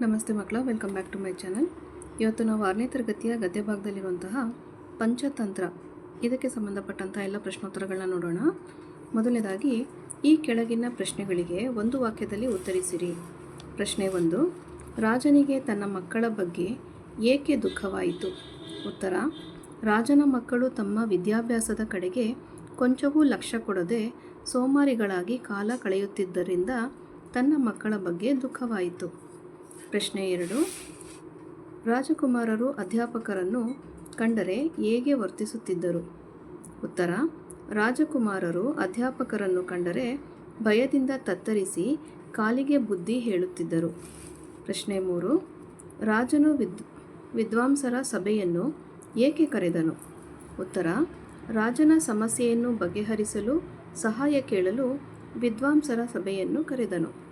ನಮಸ್ತೆ ಮಕ್ಕಳ welcome back to my channel ಇವತ್ತು ನಾವು ಆರನೇ ತರಗತಿಯ ಗದ್ಯ ಭಾಗದಲ್ಲಿರುವಂತಹ ಪಂಚತಂತ್ರ, ಇದಕ್ಕೆ ಸಂಬಂಧಪಟ್ಟಂತಹ ಎಲ್ಲ ಪ್ರಶ್ನೋತ್ತರಗಳನ್ನ ನೋಡೋಣ. ಮೊದಲನೇದಾಗಿ, ಈ ಕೆಳಗಿನ ಪ್ರಶ್ನೆಗಳಿಗೆ ಒಂದು ವಾಕ್ಯದಲ್ಲಿ ಉತ್ತರಿಸಿರಿ. ಪ್ರಶ್ನೆ ಒಂದು, ರಾಜನಿಗೆ ತನ್ನ ಮಕ್ಕಳ ಬಗ್ಗೆ ಏಕೆ ದುಃಖವಾಯಿತು? ಉತ್ತರ, ರಾಜನ ಮಕ್ಕಳು ತಮ್ಮ ವಿದ್ಯಾಭ್ಯಾಸದ ಕಡೆಗೆ ಕೊಂಚವೂ ಲಕ್ಷ್ಯ ಕೊಡದೆ ಸೋಮಾರಿಗಳಾಗಿ ಕಾಲ ಕಳೆಯುತ್ತಿದ್ದರಿಂದ ತನ್ನ ಮಕ್ಕಳ ಬಗ್ಗೆ ದುಃಖವಾಯಿತು. ಪ್ರಶ್ನೆ ಎರಡು. ರಾಜಕುಮಾರರು ಅಧ್ಯಾಪಕರನ್ನು ಕಂಡರೆ ಹೇಗೆ ವರ್ತಿಸುತ್ತಿದ್ದರು? ಉತ್ತರ, ರಾಜಕುಮಾರರು ಅಧ್ಯಾಪಕರನ್ನು ಕಂಡರೆ ಭಯದಿಂದ ತತ್ತರಿಸಿ ಕಾಲಿಗೆ ಬುದ್ಧಿ ಹೇಳುತ್ತಿದ್ದರು. ಪ್ರಶ್ನೆ ಮೂರು, ರಾಜನು ವಿದ್, ವಿದ್ವಾಂಸರ ಸಭೆಯನ್ನು ಏಕೆ ಕರೆದನು? ಉತ್ತರ, ರಾಜನ ಸಮಸ್ಯೆಯನ್ನು ಬಗೆಹರಿಸಲು, ಸಹಾಯ ಕೇಳಲು ವಿದ್ವಾಂಸರ ಸಭೆಯನ್ನು ಕರೆದನು.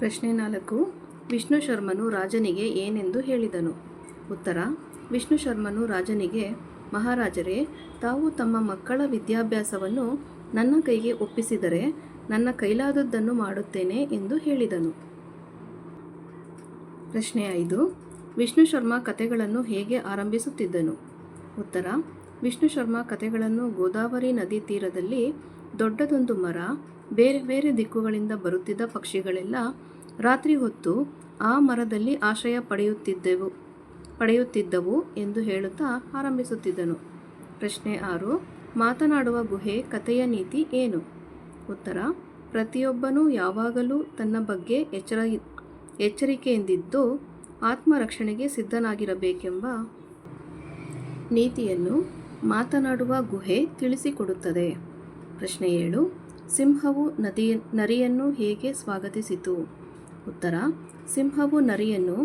ಪ್ರಶ್ನೆ ನಾಲ್ಕು. ವಿಷ್ಣು ಶರ್ಮನು ರಾಜನಿಗೆ ಏನೆಂದು ಹೇಳಿದನು? ಉತ್ತರ, ವಿಷ್ಣು ಶರ್ಮನು ರಾಜನಿಗೆ, ಮಹಾರಾಜರೇ, ತಾವು ತಮ್ಮ ಮಕ್ಕಳ ವಿದ್ಯಾಭ್ಯಾಸವನ್ನು ನನ್ನ ಕೈಗೆ ಒಪ್ಪಿಸಿದರೆ ನನ್ನ ಕೈಲಾದದ್ದನ್ನು ಮಾಡುತ್ತೇನೆ ಎಂದು ಹೇಳಿದನು. ಪ್ರಶ್ನೆ ಐದು. ವಿಷ್ಣು ಶರ್ಮ ಕಥೆಗಳನ್ನು ಹೇಗೆ ಆರಂಭಿಸುತ್ತಿದ್ದನು? ಉತ್ತರ, ವಿಷ್ಣು ಶರ್ಮ ಕಥೆಗಳನ್ನು ಗೋದಾವರಿ ನದಿ ತೀರದಲ್ಲಿ ದೊಡ್ಡದೊಂದು ಮರ ಬೇರೆ ಬೇರೆ ದಿಕ್ಕುಗಳಿಂದ ಬರುತ್ತಿದ್ದ ಪಕ್ಷಿಗಳೆಲ್ಲ ರಾತ್ರಿ ಹೊತ್ತು ಆ ಮರದಲ್ಲಿ ಆಶ್ರಯ ಪಡೆಯುತ್ತಿದ್ದೆವು, ಪಡೆಯುತ್ತಿದ್ದವು ಎಂದು ಹೇಳುತ್ತಾ ಆರಂಭಿಸುತ್ತಿದ್ದನು. ಪ್ರಶ್ನೆ ಆರು, ಮಾತನಾಡುವ ಗುಹೆ ಕಥೆಯ ನೀತಿ ಏನು? ಉತ್ತರ, ಪ್ರತಿಯೊಬ್ಬನೂ ಯಾವಾಗಲೂ ತನ್ನ ಬಗ್ಗೆ ಎಚ್ಚರ, ಎಚ್ಚರಿಕೆಯಿಂದಿದ್ದು ಆತ್ಮರಕ್ಷಣೆಗೆ ಸಿದ್ಧನಾಗಿರಬೇಕೆಂಬ ನೀತಿಯನ್ನು ಮಾತನಾಡುವ ಗುಹೆ ತಿಳಿಸಿಕೊಡುತ್ತದೆ. ಪ್ರಶ್ನೆ ಏಳು ಸಿಂಹವು ನದಿಯ ನರಿಯನ್ನು ಹೇಗೆ ಸ್ವಾಗತಿಸಿತು? ಉತ್ತರ, ಸಿಂಹವು ನರಿಯನ್ನು,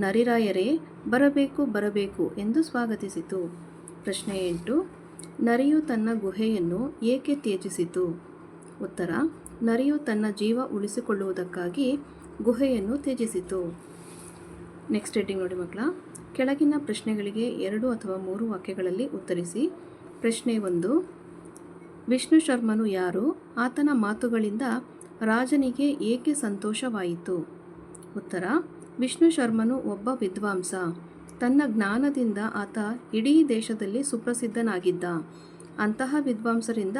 ನರಿರಾಯರೇ, ಬರಬೇಕು ಬರಬೇಕು ಎಂದು ಸ್ವಾಗತಿಸಿತು. ಪ್ರಶ್ನೆ ಎಂಟು, ನರಿಯು ತನ್ನ ಗುಹೆಯನ್ನು ಏಕೆ ತ್ಯಜಿಸಿತು? ಉತ್ತರ, ನರಿಯು ತನ್ನ ಜೀವ ಉಳಿಸಿಕೊಳ್ಳುವುದಕ್ಕಾಗಿ ಗುಹೆಯನ್ನು ತ್ಯಜಿಸಿತು. ನೆಕ್ಸ್ಟ್ ಹೆಡ್ಡಿಂಗ್ ನೋಡಿ ಮಕ್ಕಳ, ಕೆಳಗಿನ ಪ್ರಶ್ನೆಗಳಿಗೆ ಎರಡು ಅಥವಾ ಮೂರು ವಾಕ್ಯಗಳಲ್ಲಿ ಉತ್ತರಿಸಿ. ಪ್ರಶ್ನೆ ಒಂದು ವಿಷ್ಣು ಶರ್ಮನು ಯಾರು? ಆತನ ಮಾತುಗಳಿಂದ ರಾಜನಿಗೆ ಏಕೆ ಸಂತೋಷವಾಯಿತು? ಉತ್ತರ, ವಿಷ್ಣು ಶರ್ಮನು ಒಬ್ಬ ವಿದ್ವಾಂಸ. ತನ್ನ ಜ್ಞಾನದಿಂದ ಆತ ಇಡೀ ದೇಶದಲ್ಲಿ ಸುಪ್ರಸಿದ್ಧನಾಗಿದ್ದ. ಅಂತಹ ವಿದ್ವಾಂಸರಿಂದ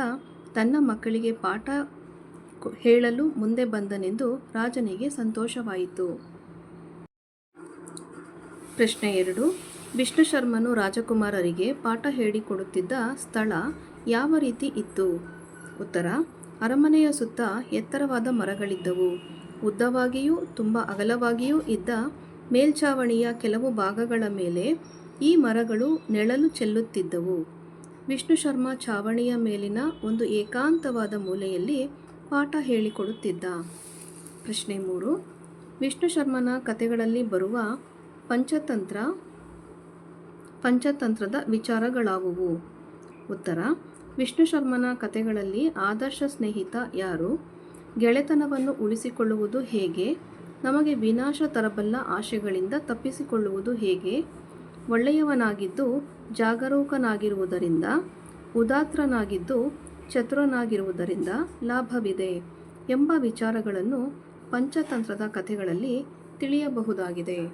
ತನ್ನ ಮಕ್ಕಳಿಗೆ ಪಾಠ ಹೇಳಲು ಮುಂದೆ ಬಂದನೆಂದು ರಾಜನಿಗೆ ಸಂತೋಷವಾಯಿತು. ಪ್ರಶ್ನೆ ಎರಡು, ವಿಷ್ಣು ಶರ್ಮನು ರಾಜಕುಮಾರರಿಗೆ ಪಾಠ ಹೇಳಿಕೊಡುತ್ತಿದ್ದ ಸ್ಥಳ ಯಾವ ರೀತಿ ಇತ್ತು? ಉತ್ತರ, ಅರಮನೆಯ ಸುತ್ತ ಎತ್ತರವಾದ ಮರಗಳಿದ್ದವು. ಉದ್ದವಾಗಿಯೂ, ತುಂಬ ಅಗಲವಾಗಿಯೂ ಇದ್ದ ಮೇಲ್ಛಾವಣಿಯ ಕೆಲವು ಭಾಗಗಳ ಮೇಲೆ ಈ ಮರಗಳು ನೆಳಲು ಚೆಲ್ಲುತ್ತಿದ್ದವು. ವಿಷ್ಣು ಶರ್ಮ ಛಾವಣಿಯ ಮೇಲಿನ ಒಂದು ಏಕಾಂತವಾದ ಮೂಲೆಯಲ್ಲಿ ಪಾಠ ಹೇಳಿಕೊಡುತ್ತಿದ್ದ. ಪ್ರಶ್ನೆ ಮೂರು, ವಿಷ್ಣು ಶರ್ಮನ ಕಥೆಗಳಲ್ಲಿ ಬರುವ ಪಂಚತಂತ್ರ, ಪಂಚತಂತ್ರದ ವಿಚಾರಗಳಾವುವು? ಉತ್ತರ ವಿಷ್ಣು ಶರ್ಮನ ಕಥೆಗಳಲ್ಲಿ ಆದರ್ಶ ಸ್ನೇಹಿತ ಯಾರು? ಗೆಳೆತನವನ್ನು ಉಳಿಸಿಕೊಳ್ಳುವುದು ಹೇಗೆ? ನಮಗೆ ವಿನಾಶ ತರಬಲ್ಲ ಆಶೆಗಳಿಂದ ತಪ್ಪಿಸಿಕೊಳ್ಳುವುದು ಹೇಗೆ? ಒಳ್ಳೆಯವನಾಗಿದ್ದು ಜಾಗರೂಕನಾಗಿರುವುದರಿಂದ ಉದಾತ್ರನಾಗಿದ್ದು ಚತುರನಾಗಿರುವುದರಿಂದ ಲಾಭವಿದೆ ಎಂಬ ವಿಚಾರಗಳನ್ನು ಪಂಚತಂತ್ರದ ಕಥೆಗಳಲ್ಲಿ ತಿಳಿಯಬಹುದಾಗಿದೆ.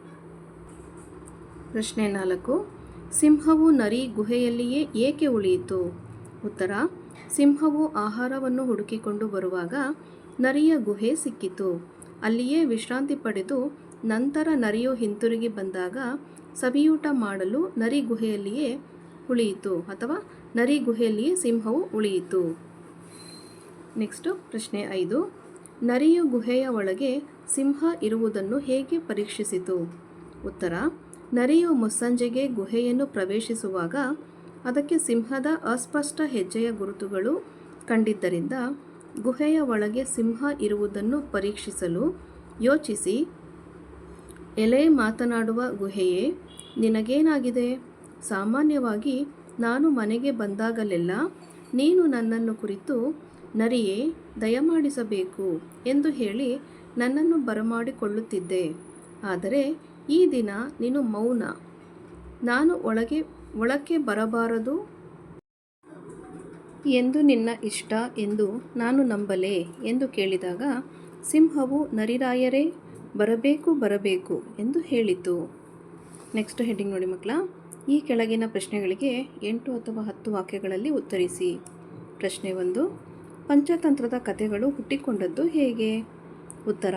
ಪ್ರಶ್ನೆ ನಾಲ್ಕು. ಸಿಂಹವು ನರಿ ಗುಹೆಯಲ್ಲಿಯೇ ಏಕೆ ಉಳಿಯಿತು? ಉತ್ತರ, ಸಿಂಹವು ಆಹಾರವನ್ನು ಹುಡುಕಿಕೊಂಡು ಬರುವಾಗ ನರಿಯ ಗುಹೆ ಸಿಕ್ಕಿತು. ಅಲ್ಲಿಯೇ ವಿಶ್ರಾಂತಿ ಪಡೆದು ನಂತರ ನರಿಯು ಹಿಂತಿರುಗಿ ಬಂದಾಗ ಸವಿಯೂಟ ಮಾಡಲು ನರಿ ಗುಹೆಯಲ್ಲಿಯೇ ಉಳಿಯಿತು ಅಥವಾ ನರಿ ಗುಹೆಯಲ್ಲಿಯೇ ಸಿಂಹವು ಉಳಿಯಿತು. ನೆಕ್ಸ್ಟು ಪ್ರಶ್ನೆ ಐದು. ನರಿಯು ಗುಹೆಯ ಒಳಗೆ ಸಿಂಹ ಇರುವುದನ್ನು ಹೇಗೆ ಪರೀಕ್ಷಿಸಿತು? ಉತ್ತರ, ನರಿಯು ಮುಸ್ಸಂಜೆಗೆ ಗುಹೆಯನ್ನು ಪ್ರವೇಶಿಸುವಾಗ ಅದಕ್ಕೆ ಸಿಂಹದ ಅಸ್ಪಷ್ಟ ಹೆಜ್ಜೆಯ ಗುರುತುಗಳು ಕಂಡಿದ್ದರಿಂದ ಗುಹೆಯ ಒಳಗೆ ಸಿಂಹ ಇರುವುದನ್ನು ಪರೀಕ್ಷಿಸಲು ಯೋಚಿಸಿ. ಎಲೆ ಮಾತನಾಡುವ ಗುಹೆಯೇ, ನಿನಗೇನಾಗಿದೆ? ಸಾಮಾನ್ಯವಾಗಿ ನಾನು ಮನೆಗೆ ಬಂದಾಗಲೆಲ್ಲ ನೀನು ನನ್ನನ್ನು ಕುರಿತು, ನರಿಯೇ, ದಯಮಾಡಿಸಬೇಕು ಎಂದು ಹೇಳಿ ನನ್ನನ್ನು ಬರಮಾಡಿಕೊಳ್ಳುತ್ತಿದ್ದೆ. ಆದರೆ ಈ ದಿನ ನೀನು ಮೌನ. ನಾನು ಒಳಗೆ ಒಳಕ್ಕೆ ಬರಬಾರದು? ಎಂದು ನಿನ್ನ ಇಷ್ಟ ಎಂದು ನಾನು ನಂಬಲೇ? ಎಂದು ಕೇಳಿದಾಗ, ಸಿಂಹವು, ನರಿರಾಯರೇ, ಬರಬೇಕು ಬರಬೇಕು ಎಂದು ಹೇಳಿತು. ನೆಕ್ಸ್ಟ್ ಹೆಡ್ಡಿಂಗ್ ನೋಡಿ ಮಕ್ಕಳ, ಈ ಕೆಳಗಿನ ಪ್ರಶ್ನೆಗಳಿಗೆ ಎಂಟು ಅಥವಾ ಹತ್ತು ವಾಕ್ಯಗಳಲ್ಲಿ ಉತ್ತರಿಸಿ. ಪ್ರಶ್ನೆ ಒಂದು, ಪಂಚತಂತ್ರದ ಕಥೆಗಳು ಹುಟ್ಟಿಕೊಂಡದ್ದು ಹೇಗೆ? ಉತ್ತರ,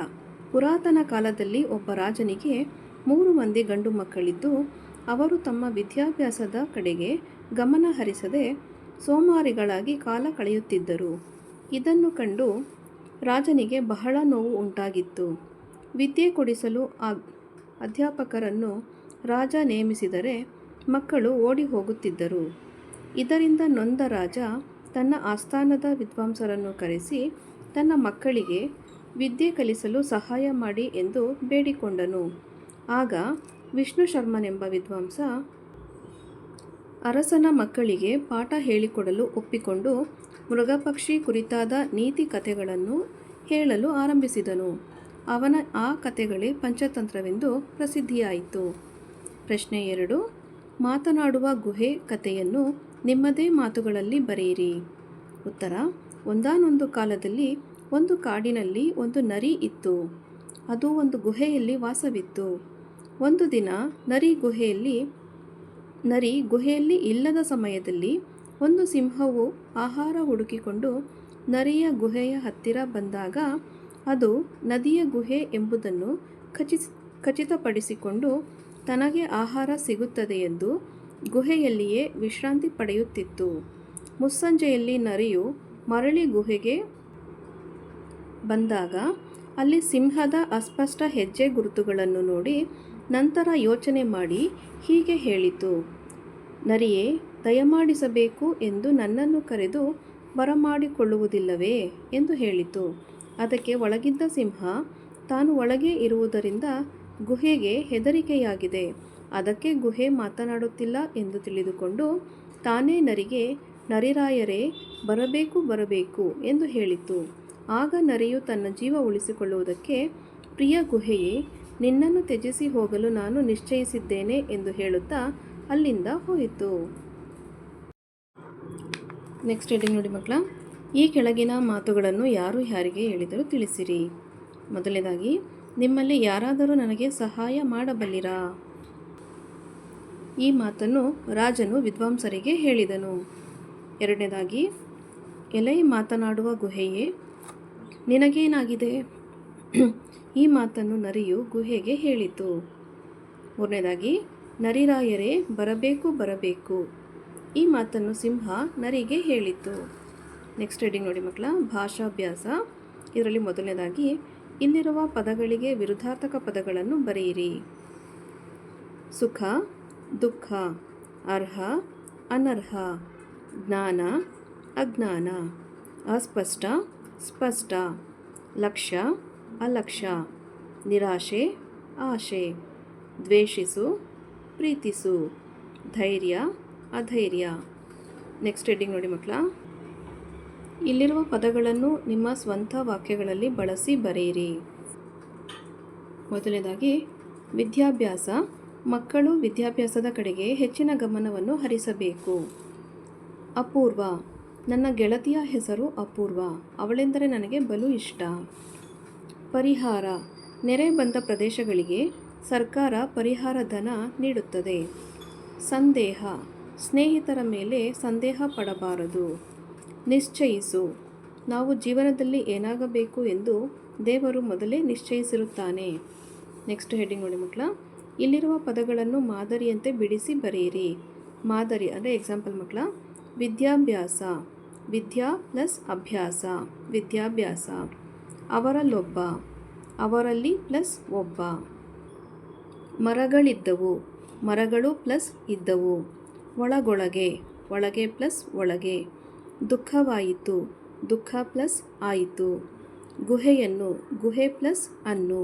ಪುರಾತನ ಕಾಲದಲ್ಲಿ ಒಬ್ಬ ರಾಜನಿಗೆ ಮೂರು ಮಂದಿ ಗಂಡು ಮಕ್ಕಳಿದ್ದು ಅವರು ತಮ್ಮ ವಿದ್ಯಾಭ್ಯಾಸದ ಕಡೆಗೆ ಗಮನ ಹರಿಸದೆ ಸೋಮಾರಿಗಳಾಗಿ ಕಾಲ ಕಳೆಯುತ್ತಿದ್ದರು. ಇದನ್ನು ಕಂಡು ರಾಜನಿಗೆ ಬಹಳ ನೋವು ಉಂಟಾಗಿತ್ತು. ವಿದ್ಯೆ ಕೊಡಿಸಲು ಅಧ್ಯಾಪಕರನ್ನು ರಾಜ ನೇಮಿಸಿದರೆ ಮಕ್ಕಳು ಓಡಿ ಹೋಗುತ್ತಿದ್ದರು. ಇದರಿಂದ ನೊಂದ ರಾಜ ತನ್ನ ಆಸ್ಥಾನದ ವಿದ್ವಾಂಸರನ್ನು ಕರೆಸಿ ತನ್ನ ಮಕ್ಕಳಿಗೆ ವಿದ್ಯೆ ಕಲಿಸಲು ಸಹಾಯ ಮಾಡಿ ಎಂದು ಬೇಡಿಕೊಂಡನು. ಆಗ ವಿಷ್ಣು ಶರ್ಮನೆಂಬ ವಿದ್ವಾಂಸ ಅರಸನ ಮಕ್ಕಳಿಗೆ ಪಾಠ ಹೇಳಿಕೊಡಲು ಒಪ್ಪಿಕೊಂಡು ಮೃಗಪಕ್ಷಿ ಕುರಿತಾದ ನೀತಿ ಕಥೆಗಳನ್ನು ಹೇಳಲು ಆರಂಭಿಸಿದನು. ಅವನ ಆ ಕಥೆಗಳೇ ಪಂಚತಂತ್ರವೆಂದು ಪ್ರಸಿದ್ಧಿಯಾಯಿತು. ಪ್ರಶ್ನೆ ಎರಡು, ಮಾತನಾಡುವ ಗುಹೆ ಕಥೆಯನ್ನು ನಿಮ್ಮದೇ ಮಾತುಗಳಲ್ಲಿ ಬರೆಯಿರಿ. ಉತ್ತರ, ಒಂದಾನೊಂದು ಕಾಲದಲ್ಲಿ ಒಂದು ಕಾಡಿನಲ್ಲಿ ಒಂದು ನರಿ ಇತ್ತು. ಅದು ಒಂದು ಗುಹೆಯಲ್ಲಿ ವಾಸವಿತ್ತು. ಒಂದು ದಿನ ನರಿ ಗುಹೆಯಲ್ಲಿ ನರಿ ಗುಹೆಯಲ್ಲಿ ಇಲ್ಲದ ಸಮಯದಲ್ಲಿ ಒಂದು ಸಿಂಹವು ಆಹಾರ ಹುಡುಕಿಕೊಂಡು ನರಿಯ ಗುಹೆಯ ಹತ್ತಿರ ಬಂದಾಗ ಅದು ನದಿಯ ಗುಹೆ ಎಂಬುದನ್ನು ಖಚಿತ ಖಚಿತಪಡಿಸಿಕೊಂಡು ತನಗೆ ಆಹಾರ ಸಿಗುತ್ತದೆ ಎಂದು ಗುಹೆಯಲ್ಲಿಯೇ ವಿಶ್ರಾಂತಿ ಪಡೆಯುತ್ತಿತ್ತು. ಮುಸ್ಸಂಜೆಯಲ್ಲಿ ನರಿಯು ಮರಳಿ ಗುಹೆಗೆ ಬಂದಾಗ ಅಲ್ಲಿ ಸಿಂಹದ ಅಸ್ಪಷ್ಟ ಹೆಜ್ಜೆ ಗುರುತುಗಳನ್ನು ನೋಡಿ ನಂತರ ಯೋಚನೆ ಮಾಡಿ ಹೀಗೆ ಹೇಳಿತು. ನರಿಯೇ, ದಯಮಾಡಿಸಬೇಕು ಎಂದು ನನ್ನನ್ನು ಕರೆದು ಬರಮಾಡಿಕೊಳ್ಳುವುದಿಲ್ಲವೇ ಎಂದು ಹೇಳಿತು. ಅದಕ್ಕೆ ಒಳಗಿದ್ದ ಸಿಂಹ ತಾನು ಒಳಗೆ ಇರುವುದರಿಂದ ಗುಹೆಗೆ ಹೆದರಿಕೆಯಾಗಿದೆ. ಅದಕ್ಕೆ ಗುಹೆ ಮಾತನಾಡುತ್ತಿಲ್ಲ ಎಂದು ತಿಳಿದುಕೊಂಡು ತಾನೇ ನರಿಗೆ, ನರಿರಾಯರೇ, ಬರಬೇಕು ಬರಬೇಕು ಎಂದು ಹೇಳಿತು. ಆಗ ನರಿಯು ತನ್ನ ಜೀವ ಉಳಿಸಿಕೊಳ್ಳುವುದಕ್ಕೆ ಪ್ರಿಯ ಗುಹೆಯೇ ನಿನ್ನನ್ನು ತ್ಯಜಿಸಿ ಹೋಗಲು ನಾನು ನಿಶ್ಚಯಿಸಿದ್ದೇನೆ ಎಂದು ಹೇಳುತ್ತಾ ಅಲ್ಲಿಂದ ಹೋಯಿತು. ನೆಕ್ಸ್ಟ್ ರೀಡಿಂಗ್ ನೋಡಿ ಮಕ್ಕಳ, ಈ ಕೆಳಗಿನ ಮಾತುಗಳನ್ನು ಯಾರು ಯಾರಿಗೆ ಹೇಳಿದರೂ ತಿಳಿಸಿರಿ. ಮೊದಲನೇದಾಗಿ, ನಿಮ್ಮಲ್ಲಿ ಯಾರಾದರೂ ನನಗೆ ಸಹಾಯ ಮಾಡಬಲ್ಲಿರಾ? ಈ ಮಾತನ್ನು ರಾಜನು ವಿದ್ವಾಂಸರಿಗೆ ಹೇಳಿದನು. ಎರಡನೇದಾಗಿ, ಎಲೈ ಮಾತನಾಡುವ ಗುಹೆಯೇ, ನಿನಗೇನಾಗಿದೆ? ಈ ಮಾತನ್ನು ನರಿಯು ಗುಹೆಗೆ ಹೇಳಿತು. ಮೂರನೇದಾಗಿ, ನರಿರಾಯರೇ, ಬರಬೇಕು ಬರಬೇಕು. ಈ ಮಾತನ್ನು ಸಿಂಹ ನರಿಗೆ ಹೇಳಿತು. ನೆಕ್ಸ್ಟ್ ರೀಡಿಂಗ್ ನೋಡಿ ಮಕ್ಕಳ, ಭಾಷಾಭ್ಯಾಸ. ಇದರಲ್ಲಿ ಮೊದಲನೇದಾಗಿ ಇಲ್ಲಿರುವ ಪದಗಳಿಗೆ ವಿರುದ್ಧಾರ್ಥಕ ಪದಗಳನ್ನು ಬರೆಯಿರಿ. ಸುಖ, ದುಃಖ, ಅರ್ಹ, ಅನರ್ಹ, ಜ್ಞಾನ, ಅಜ್ಞಾನ. ಅಸ್ಪಷ್ಟ, ಸ್ಪಷ್ಟ. ಲಕ್ಷ್ಯ ಅಲಕ್ಷ್ಯ, ನಿರಾಶೆ, ಆಶೆ, ದ್ವೇಷಿಸು, ಪ್ರೀತಿಸು, ಧೈರ್ಯ, ಅಧೈರ್ಯ. ನೆಕ್ಸ್ಟ್ ಹೆಡ್ಡಿಂಗ್ ನೋಡಿ ಮಕ್ಕಳ. ಇಲ್ಲಿರುವ ಪದಗಳನ್ನು ನಿಮ್ಮ ಸ್ವಂತ ವಾಕ್ಯಗಳಲ್ಲಿ ಬಳಸಿ ಬರೆಯಿರಿ. ಮೊದಲನೇದಾಗಿ, ವಿದ್ಯಾಭ್ಯಾಸ, ಮಕ್ಕಳು ವಿದ್ಯಾಭ್ಯಾಸದ ಕಡೆಗೆ ಹೆಚ್ಚಿನ ಗಮನವನ್ನು ಹರಿಸಬೇಕು. ಅಪೂರ್ವ, ನನ್ನ ಗೆಳತಿಯ ಹೆಸರು ಅಪೂರ್ವ, ಅವಳೆಂದರೆ ನನಗೆ ಬಲು ಇಷ್ಟ. ಪರಿಹಾರ. ನೆರೆ ಬಂದ ಪ್ರದೇಶಗಳಿಗೆ ಸರ್ಕಾರ ಪರಿಹಾರ ಧನ ನೀಡುತ್ತದೆ. ಸಂದೇಹ. ಸ್ನೇಹಿತರ ಮೇಲೆ ಸಂದೇಹ ಪಡಬಾರದು. ನಿಶ್ಚಯಿಸು. ನಾವು ಜೀವನದಲ್ಲಿ ಏನಾಗಬೇಕು ಎಂದು ದೇವರು ಮೊದಲೇ ನಿಶ್ಚಯಿಸಿರುತ್ತಾನೆ. ನೆಕ್ಸ್ಟ್ ಹೆಡಿಂಗ್ ನೋಡಿ ಮಕ್ಕಳ. ಇಲ್ಲಿರುವ ಪದಗಳನ್ನು ಮಾದರಿಯಂತೆ ಬಿಡಿಸಿ ಬರೆಯಿರಿ. ಮಾದರಿ ಅಂದರೆ ಎಕ್ಸಾಂಪಲ್ ಮಕ್ಕಳ. ವಿದ್ಯಾಭ್ಯಾಸ. ವಿದ್ಯಾ ಪ್ಲಸ್ ಅಭ್ಯಾಸ. ವಿದ್ಯಾಭ್ಯಾಸ. ಅವರಲ್ಲೊಬ್ಬ, ಅವರಲ್ಲಿ ಪ್ಲಸ್ ಒಬ್ಬ. ಮರಗಳಿದ್ದವು, ಮರಗಳು ಪ್ಲಸ್ ಇದ್ದವು. ಒಳಗೊಳಗೆ, ಒಳಗೆ ಪ್ಲಸ್ ಒಳಗೆ. ದುಃಖವಾಯಿತು, ದುಃಖ ಪ್ಲಸ್ ಆಯಿತು. ಗುಹೆಯನ್ನು, ಗುಹೆ ಪ್ಲಸ್ ಅನ್ನು.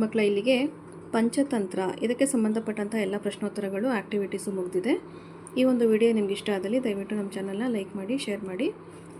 ಮಕ್ಕಳ ಇಲ್ಲಿಗೆ ಪಂಚತಂತ್ರ, ಇದಕ್ಕೆ ಸಂಬಂಧಪಟ್ಟಂಥ ಎಲ್ಲ ಪ್ರಶ್ನೋತ್ತರಗಳು ಆ್ಯಕ್ಟಿವಿಟೀಸು ಮುಗಿದಿದೆ. ಈ ಒಂದು ವಿಡಿಯೋ ನಿಮ್ಗೆ ಇಷ್ಟ ಆದಲ್ಲಿ ದಯವಿಟ್ಟು ನಮ್ಮ ಚಾನಲ್ನ ಲೈಕ್ ಮಾಡಿ ಶೇರ್ ಮಾಡಿ.